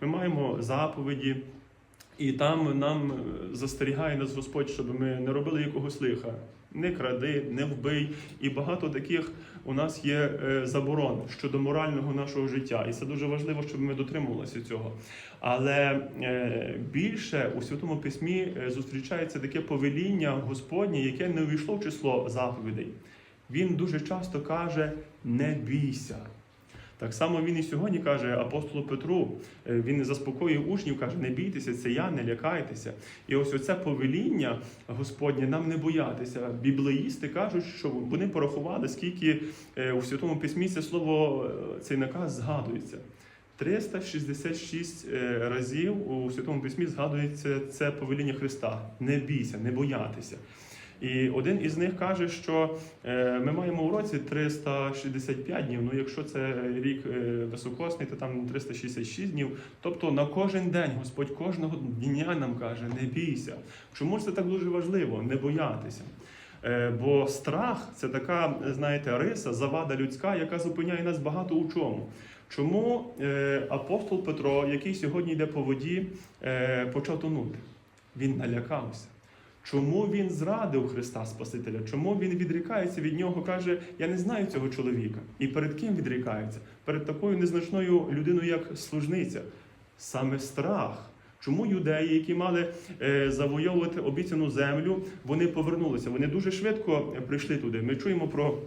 Ми маємо заповіді. І там нам е, застерігає нас Господь, щоб ми не робили якогось лиха. Не кради, не вбий. І багато таких у нас є е, заборон щодо морального нашого життя. І це дуже важливо, щоб ми дотримувалися цього. Але е, більше у Святому Письмі зустрічається таке повеління Господнє, яке не увійшло в число заповідей. Він дуже часто каже: не бійся. Так само він і сьогодні каже апостолу Петру, е, він заспокоює учнів, каже: не бійтеся, це я, не лякайтеся. І ось оце повеління Господнє нам не боятися. Біблеїсти кажуть, що вони порахували, скільки е, у Святому Письмі це слово, е, цей наказ згадується. 366 е, разів у Святому Письмі згадується це повеління Христа: не бійся, не боятися. І один із них каже, що е, ми маємо у році 365 днів. Ну, якщо це рік е, високосний, то там 366 днів. Тобто на кожен день Господь кожного дня нам каже: не бійся. Чому ж це так дуже важливо? Не боятися. Е, Бо страх це така, знаєте, риса, завада людська, яка зупиняє нас багато у чому. Чому апостол Петро, який сьогодні йде по воді, почав тонути? Він налякався. Чому він зрадив Христа Спасителя? Чому він відрікається від нього? каже: Я не знаю цього чоловіка. І перед ким відрікається? Перед такою незначною людиною, як служниця. Саме страх. Чому юдеї, які мали е, завойовувати обіцяну землю, вони повернулися? Вони дуже швидко прийшли туди. Ми чуємо про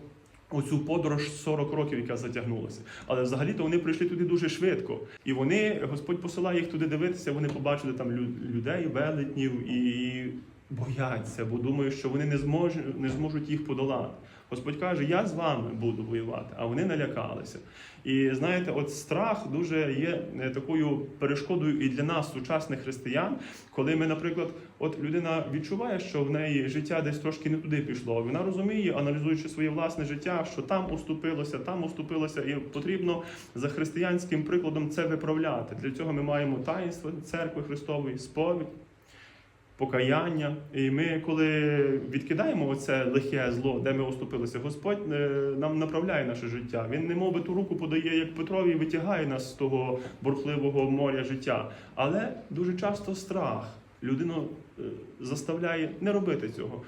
оцю подорож 40 років, яка затягнулася. Але взагалі-то вони прийшли туди дуже швидко. І вони, Господь посилає їх туди дивитися, вони побачили там людей, велетнів і бояться, бо думають, що вони не зможуть, не зможуть їх подолати. Господь каже, я з вами буду воювати, а вони налякалися. І знаєте, от страх дуже є е, такою перешкодою і для нас, сучасних християн, коли ми, наприклад, от людина відчуває, що в неї життя десь трошки не туди пішло. Вона розуміє, аналізуючи своє власне життя, що там уступилося, там уступилося, і потрібно за християнським прикладом це виправляти. Для цього ми маємо таїнство церкви Христової, сповідь покаяння. І ми, коли відкидаємо оце лихе зло, де ми оступилися, Господь е, нам направляє наше життя. Він не би ту руку подає, як Петрові, витягає нас з того бурхливого моря життя. Але дуже часто страх людину е, заставляє не робити цього.